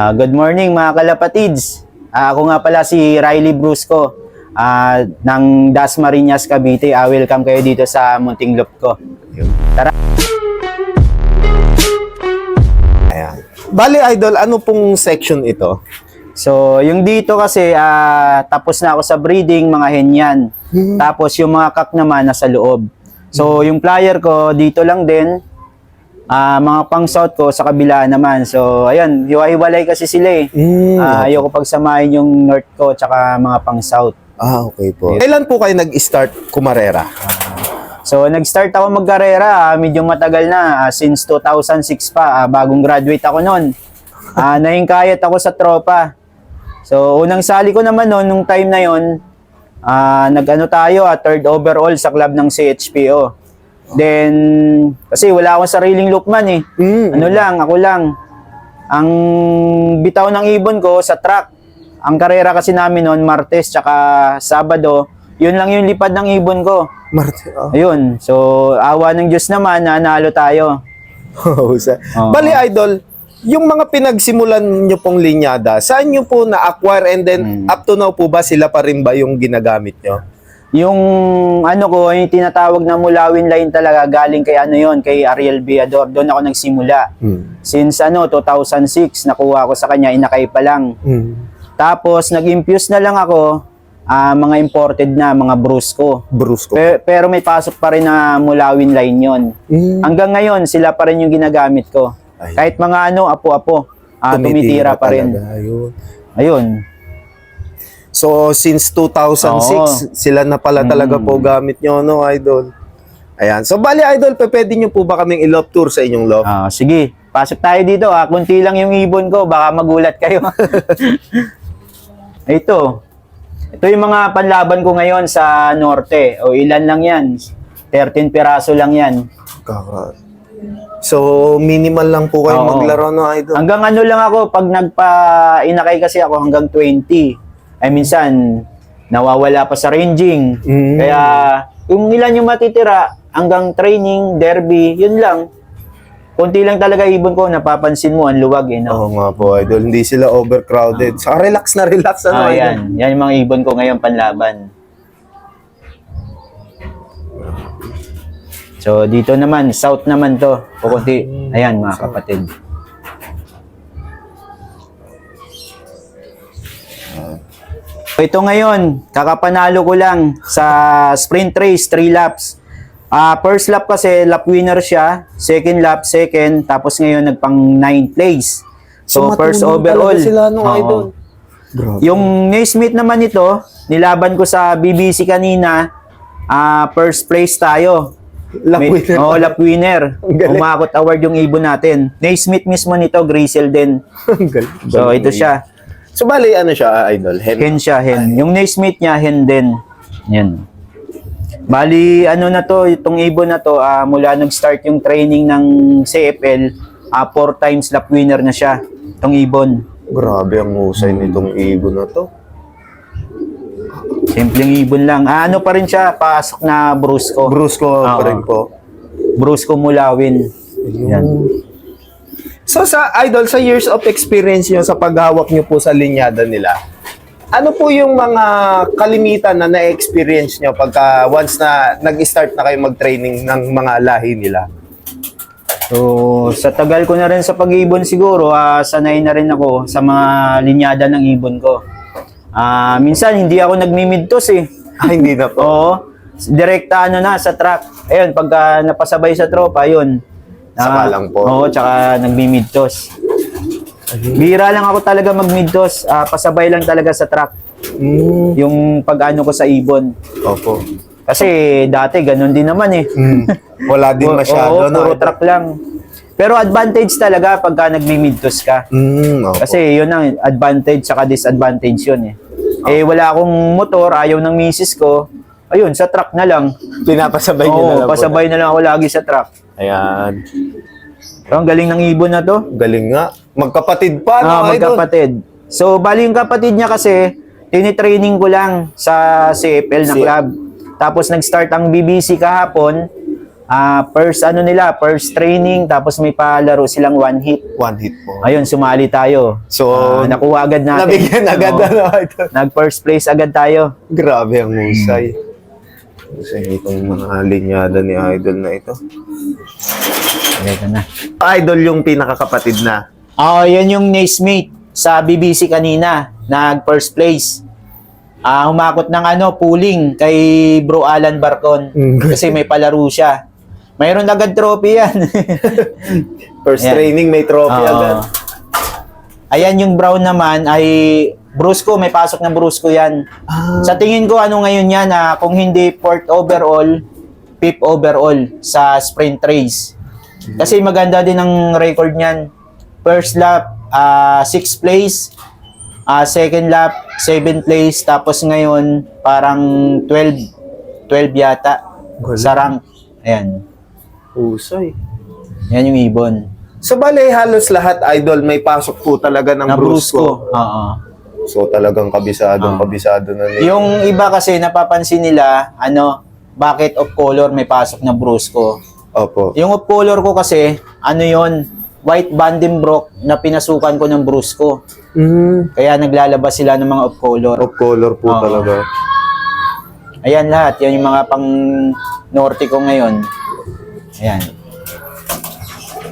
Ah, good morning mga kalapatids. Ah, ako nga pala si Riley Brusco ah, ng Dasmariñas, Cavite. Ah, welcome kayo dito sa Munting Loop ko. Tara. Ayan. Bali, Idol, ano pong section ito? So, yung dito kasi ah, tapos na ako sa breeding, mga hen yan. Tapos yung mga kak naman nasa loob. So, yung flyer ko dito lang din. Ah, mga pang south ko sa kabila naman. So, ayun, hiwa-hiwalay kasi sila eh. Mm. Ah, ayoko pagsamahin yung north ko tsaka mga pang south. ah, okay po. Kailan po kayo nag-start kumarera? So, nag-start ako magkarera, ah, medyo matagal na, since 2006 pa, bagong graduate ako noon. Ah, nahingkayat ako sa tropa. So, unang sali ko naman noon, nung time na yon, ah, nag-ano tayo, ah, third overall sa club ng CHPO. Then, kasi wala akong sariling lookman eh. Mm. Ano lang, ako lang. Ang bitaw ng ibon ko sa track. Ang karera kasi namin noon, Martes tsaka Sabado, yun lang yung lipad ng ibon ko. Marte. Oh. Ayun. So, awa ng Diyos naman, nanalo tayo. Oo. Bali, Idol, yung mga pinagsimulan nyo pong linyada, saan nyo po na-acquire and then Mm. up to now po ba sila pa rin ba yung ginagamit nyo? Yung ano ko, yung tinatawag na mulawin line talaga, galing kay ano yon kay Ariel Viador. Doon ako nagsimula. Mm. Since ano, 2006, nakuha ko sa kanya, inakay pa lang. Mm. Tapos, nag-infuse na lang ako, ah, mga imported na, mga brusco. Bruce ko. Pe- pero may pasok pa rin na mulawin line yon. Mm. Hanggang ngayon, sila pa rin yung ginagamit ko. Ay. Kahit mga ano, apo-apo, ah, tumitira, pa rin. talaga, Ayun. Ayun. So, since 2006, sila na pala talaga Mm. po gamit nyo, no, Idol? Ayan. So, bali, Idol, pe- pwede nyo po ba kaming i-love tour sa inyong love? Ah, sige, pasok tayo dito. Ah. Kunti lang yung ibon ko, baka magulat kayo. Ito. Ito yung mga panlaban ko ngayon sa norte. O ilan lang yan? 13 piraso lang yan. Kaka- So, minimal lang po kayo Oo. maglaro, no, Idol? Hanggang ano lang ako, pag nagpa-inakay kasi ako hanggang 20. Ay minsan, nawawala pa sa ranging. Mm. Kaya, kung ilan yung matitira, hanggang training, derby, yun lang. Kunti lang talaga ibon ko, napapansin mo, ang luwag eh, no? Oo nga po, Idol. Hindi sila overcrowded. Saka relax na relax, ano, Ah, yan. Yan yung mga ibon ko ngayon panlaban. So, dito naman, south naman to. Pukunti. Ayan, mga kapatid. Ito ngayon, kakapanalo ko lang sa sprint race, 3 laps. Ah, first lap kasi, lap winner siya. Second lap, second. Tapos ngayon, nagpang 9th place. So, first matulog overall. sila, no, Oo. Idol? Grabe. Yung Naismith naman ito, nilaban ko sa BBC kanina, ah first place tayo. Lap May- winner. Oo, lap winner. Umakot award yung ibon natin. Naismith mismo nito, Grisel din. Galing. So, ito siya. So, bali, ano siya, Idol? Hen. Hen siya, hen. Yung Naismith niya, hen din. Yan. Bali, ano na to, itong ibon na to, ah, mula nag-start yung training ng CFL, ah, four times lap winner na siya, itong ibon. Grabe ang husay nitong ibon na to. Simpleng ibon lang. Ah, ano pa rin siya, pasok na brusco. Bruce ko pa Oo. rin po. Brusco Mulawin. Yan. So sa idol, sa years of experience nyo sa paghawak nyo po sa linyada nila, ano po yung mga kalimitan na na-experience nyo pagka once na nag-start na kayo mag-training ng mga lahi nila? So, sa tagal ko na rin sa pag-ibon siguro, ah, sanay na rin ako sa mga linyada ng ibon ko. Ah, minsan hindi ako nagmimidtos eh. Ah, hindi na po. Oo. Direkta ano na sa track. Ayun, pagka napasabay sa tropa, yun. Saka lang po. Oo, tsaka nagmimidtos. Bira lang ako talaga magmidtos. Ah, pasabay lang talaga sa track. Mm, Yung pag-ano ko sa ibon. opo. Kasi dati ganun din naman eh. Mm, wala din masyado. oo, puro no? track lang. Pero advantage talaga pagka nagmi-midtos ka. Mm, opo. Kasi yun ang advantage saka disadvantage yun eh. Eh wala akong motor, ayaw ng misis ko. Ayun, sa truck na lang. pinapasabay nyo na Oo, lang po. pasabay na lang ako lagi sa truck. Ayan. Pero ang galing ng ibon na to. Galing nga. Magkapatid pa, no, Ah, idol? magkapatid. So, bali yung kapatid niya kasi, tinitraining ko lang sa CFL na Si- club. Tapos nag-start ang BBC kahapon. Ah, first ano nila, first training, tapos may palaro silang one hit. One hit po. Ayun, sumali tayo. So, Ah, nakuha agad natin. nabigyan agad Oo. ano, idol. Nag first place agad tayo. Grabe ang husay. Husay itong mga linyada ni idol na ito. Ito na. Idol yung pinakakapatid na. Oh, yan yung naismate sa BBC kanina, nag first place. Ah, humakot ng ano, pooling kay Bro Alan Barcon Mm. kasi may palaro siya. Mayroon agad trophy yan. First Ayan. training may trophy Oo. agad. Ayan yung brown naman ay Brusco, may pasok na Brusco yan. Ah, Sa tingin ko ano ngayon yan na kung hindi fourth overall, fifth overall sa sprint race. Kasi maganda din ang record niyan. First lap, ah sixth place. Ah second lap, seventh place. Tapos ngayon, parang 12. 12 yata. Galing. Sa rank. Ayan. husay. Yan yung ibon. So bale halos lahat idol may pasok po talaga ng Na Brusco. Brusco. Oo. So talagang kabisadong Ah. kabisado na nila. Yung iba kasi napapansin nila, ano, bakit of color may pasok na Brusco. Opo. Yung of color ko kasi, ano yon white Vandenbroek na pinasukan ko ng Brusco. Mm. Kaya naglalabas sila ng mga of color. Of color po Oo. talaga. Ayan lahat, yan yung mga pang norte ko ngayon. Ayan.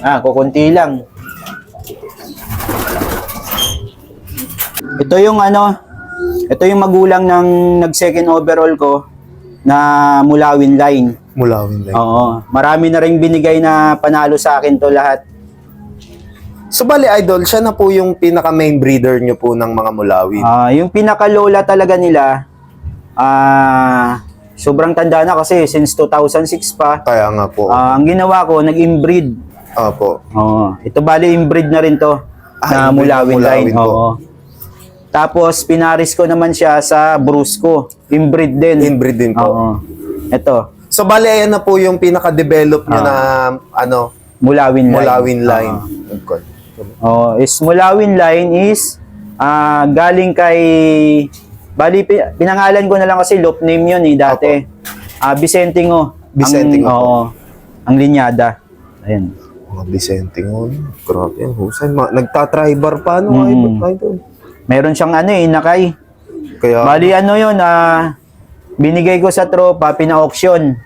Ah, kukunti lang. Ito yung ano, ito yung magulang ng nag-second overall ko na Mulawin line. Mulawin lang. Oo. Marami na rin binigay na panalo sa akin to lahat. So bale idol, siya na po yung pinaka main breeder nyo po ng mga mulawin. Ah, yung pinakalola talaga nila, ah, sobrang tanda na kasi since 2006 pa. Kaya nga po. Ah, ang ginawa ko, nag-inbreed. Opo. Oo. Ito bali inbreed na rin to. Ah, na mulawin line. mulawin po. Oo. Tapos pinaris ko naman siya sa Brusco. Inbreed din. Inbreed din po. Oo. Ito, So bale ayan na po yung pinaka-develop nyo Ah. na ano, Mulawin line. mulawin line. Oo. Okay. Oh, is Mulawin line is ah galing kay Bali pi- pinangalan ko na lang kasi loop name 'yun eh dati. Ah Vicentingo. Vicentingo Ang, po. oo, ang linyada. Ayun. Mga Vicente ngon. Grabe yan. Husay. Ma- nagtatribar pa no, Mm. idol, idol. Meron siyang ano eh nakay. Kaya, Bali ano 'yun ah binigay ko sa tropa pina-auction.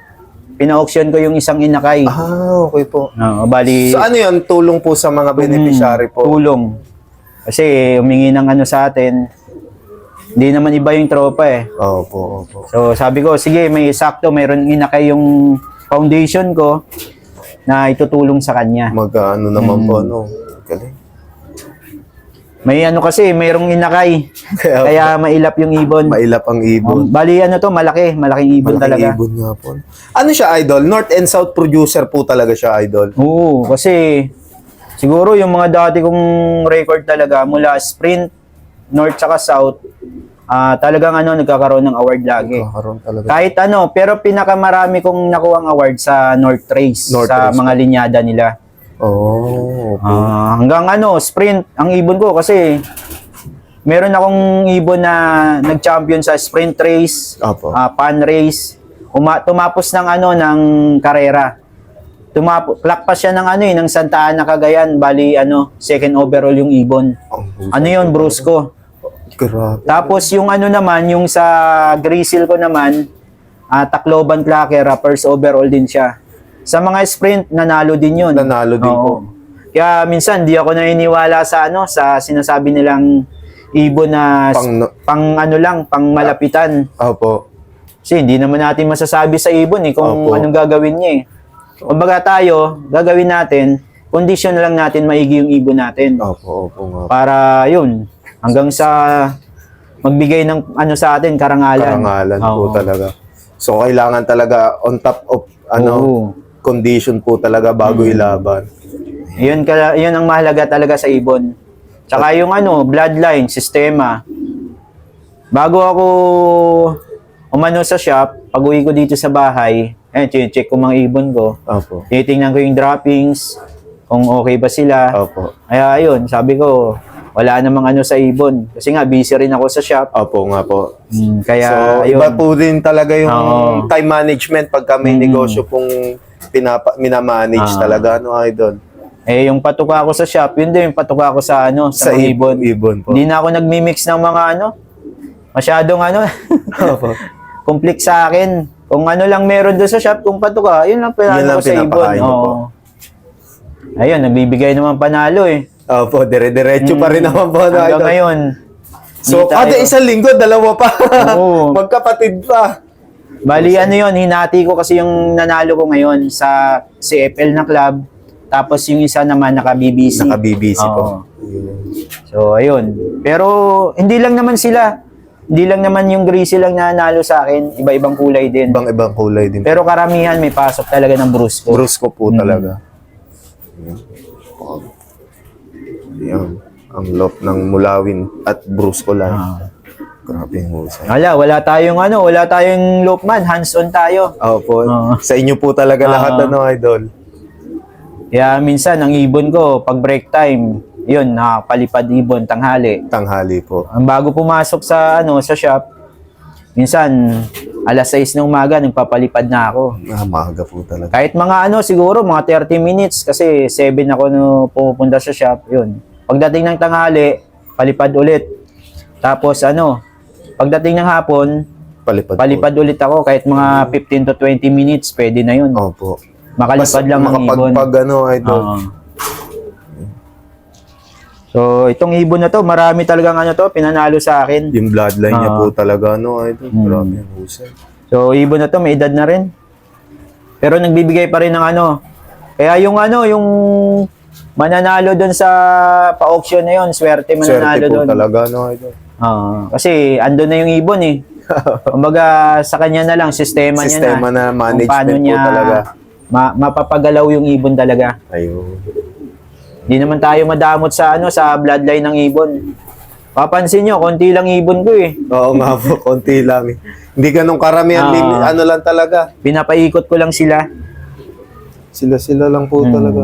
Pina-auction ko yung isang inakay. ah, okay po. Oo, bali So ano yun, tulong po sa mga beneficiary Mm, po. Tulong. Kasi humingi ng ano sa atin. Hindi naman iba yung tropa eh. Opo, opo. So sabi ko, sige, may sakto, mayroon inakay yung foundation ko na itutulong sa kanya. Mag ano naman po, Mm. ano. Galing. May ano kasi, mayroong inakay. Kaya, Kaya mailap yung ibon. mailap ang Um, ibon. bali ano to, malaki. Malaking ibon Malaking talaga. ibon nga po. Ano siya, idol? North and South producer po talaga siya, idol. Oo, kasi siguro yung mga dati kong record talaga mula sprint, north saka south, ah talagang ano, nagkakaroon ng award lagi. Kakaroon talaga. Kahit ano, pero pinakamarami kong nakuha award sa North Race, North sa Race. mga linyada nila. Oh, opo. Ah, hanggang ano, sprint ang ibon ko kasi meron akong ibon na nag-champion sa sprint race, Opo. ah, pan race, uma- tumapos ng ano ng karera. Tumapo, pa siya ng ano eh, ng Santa Ana Cagayan, bali ano, second overall yung ibon. Husay. Ano yun, Brusco. Grabe. Tapos yung ano naman, yung sa Grizzle ko naman, ah, Tacloban Clacker, first overall din siya. Sa mga sprint, nanalo din yun. Nanalo din Oo. po. Kaya minsan, di ako naniniwala sa ano, sa sinasabi nilang ibon na Pang, pang ano lang, pang malapitan. opo. Kasi hindi naman natin masasabi sa ibon eh kung Opo. anong gagawin niya eh. Kumbaga tayo, gagawin natin, condition na lang natin maigi yung ibon natin. Opo, opo nga. Para yun, hanggang sa magbigay ng ano sa atin, karangalan. Karangalan po Oo. talaga. So, kailangan talaga on top of ano Oo. Condition po talaga bago Hmm. ilaban. Yun, kala, yun ang mahalaga talaga sa ibon. Tsaka yung ano, bloodline, sistema. Bago ako umano sa shop, pag uwi ko dito sa bahay, eh, check ko mga ibon ko. Opo. Titingnan ko yung droppings, kung okay ba sila. Opo. Kaya yun, sabi ko, wala namang ano sa ibon. Kasi nga, busy rin ako sa shop. Opo nga po. Mm, kaya, so, yun. iba po din talaga yung Oo. time management pagka may Mm. negosyo pong pinapa, minamanage Ah. talaga, ano, idol? Eh, yung patuka ko sa shop, yun din yung patuka ko sa ano, sa, Sa mga ibon. ibon. Po. Hindi na ako nagmi-mix ng mga ano, masyadong ano, Opo. complete sa akin. Kung ano lang meron doon sa shop, kung patuka, yun lang pinano ko sa ibon. mo po. Oo. Ayun, nagbibigay naman panalo eh. Opo, dire-diretso pa rin naman po, Mm. Hanggang ngayon. So, kada tayo- isang linggo, dalawa pa. Oo. Magkapatid pa. Bali ano yun, hinati ko kasi yung nanalo ko ngayon sa CFL na club. Tapos yung isa naman naka-BBC. Naka-BBC po. Oo. So, ayun. Pero, hindi lang naman sila. Hindi lang naman yung greasy lang na nanalo sa akin. Iba-ibang kulay din. Ibang-ibang kulay din. Pero karamihan may pasok talaga ng brusco. Brusco po Mm. talaga. Yan. Ang lop ng mulawin at brusco lang. Ah. Grabe yung husay. Wala, wala tayong ano, wala tayong loopman. Hands-on tayo. Opo. Oo. Sa inyo po talaga lahat, Oo. ano, idol? Kaya minsan, ang ibon ko, pag break time, yun, nakapalipad ibon, tanghali. Tanghali po. Ang bago pumasok sa ano sa shop, minsan alas 6 ng umaga nagpapalipad na ako. Ah, maaga po talaga. Kahit mga ano siguro mga 30 minutes kasi 7 ako no pumupunta sa shop, yun. Pagdating ng tanghali, palipad ulit. Tapos ano, pagdating ng hapon, Palipad, palipad ulit ako kahit mga 15 to 20 minutes, pwede na yun. po. Opo. Makalipad lang ng ibon. makapagpag, ano, idol. Oo. So, itong ibon na to, marami talagang ano to, pinanalo sa akin. Yung bloodline niya po talaga, ano, idol. Mm. Grabe yung husay. So, ibon na to, may edad na rin. Pero nagbibigay pa rin ng ano. Kaya yung ano, yung mananalo doon sa pa-auction na yon, swerte mananalo Swerte po doon. talaga, ano, idol. Oo. kasi andun na yung ibon eh. Kumbaga sa kanya na lang, sistema, Sistema niya na. na management paano po niya talaga. ma- mapapagalaw yung ibon talaga. Ayun. Hindi naman tayo madamot sa ano sa bloodline ng ibon. Papansin nyo, konti lang ibon ko eh. Oo nga po, konti lang. Hindi ganun karamihan, Oo. limit, ano lang talaga. Pinapaikot ko lang sila. Sila-sila lang po Hmm. talaga.